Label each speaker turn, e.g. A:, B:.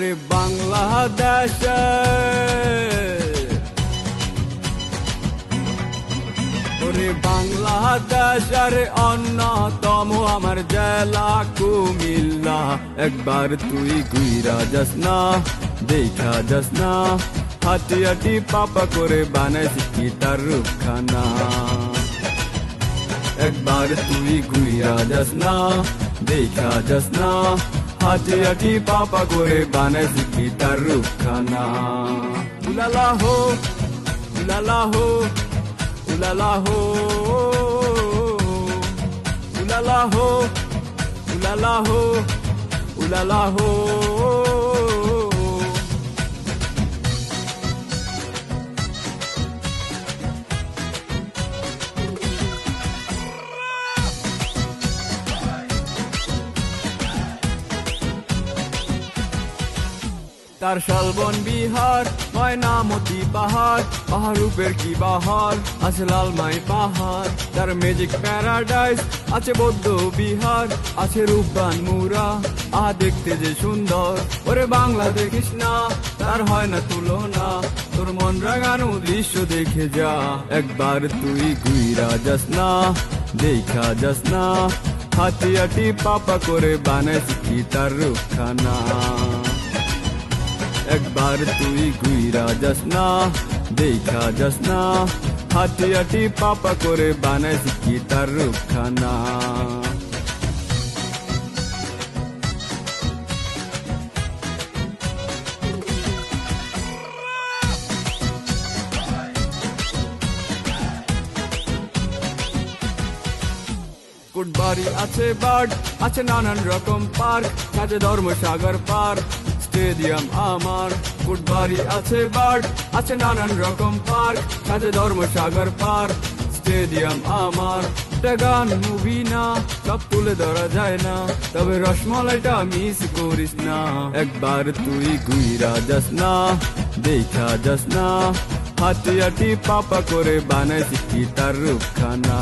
A: ওরে বাংলাদেশে। ওরে বাংলাদেশের অন্যতম আমার জেলা কুমিল্লা। একবার তুই গুইরা যাস না, দেখা যাস না। হাঁটি হাঁটি পাপা করে বানাইছি কি তার রূপখানা। একবার তুই ঘুরিয়া যাস না, দেখা যাস না। হাঁটি হাঁটি পাপা করে বানাইছি কি তার রূপখানা উলালা হো উলালা হো উলালা হো উলালা হো উলালা হো উলালা হো তার শালবন বিহার, ময়নামতি পাহাড় পাহাড় রূপের কি বাহার? আছে লালমাই পাহাড়, তার ম্যাজিক প্যারাডাইস আছে বৌদ্ধ বিহার, আছে রূপবান মুরা। আহা, দেখতে যে সুন্দর, ওরে বাংলা দেখিস না, তার হয় না তুলনা। তোর মন রাগানো দৃশ্য দেখে যা, একবার তুই গুইরা যাস না, দেখা যাস না। হাতি হাতি পাপা করে বানাইছি তার রূপখানা একবার তুই গুইরা যাস না দেখা যাস না হাঁটি হাঁটি পাপা করে বানাইছি কি তার রূপখানা কুটবাড়ি আছে বার্ড আছে নানান রকম পার্ক কাজে ধর্মসাগর পার্ক স্টেডিয়াম আমার কুটবাড়ি আছে বার্ড আছে নানান রকম পার্ক আছে ধর্মসাগর পার্ক স্টেডিয়াম আমার গান মুভি না, সব তুলে ধরা যায় না, তবে রসমলাইটা মিস করিস না। একবার তুই গুইরা যাস না, দেখা যাস না হাঁটি পাপা করে বানাইছি কি তার রূপখানা।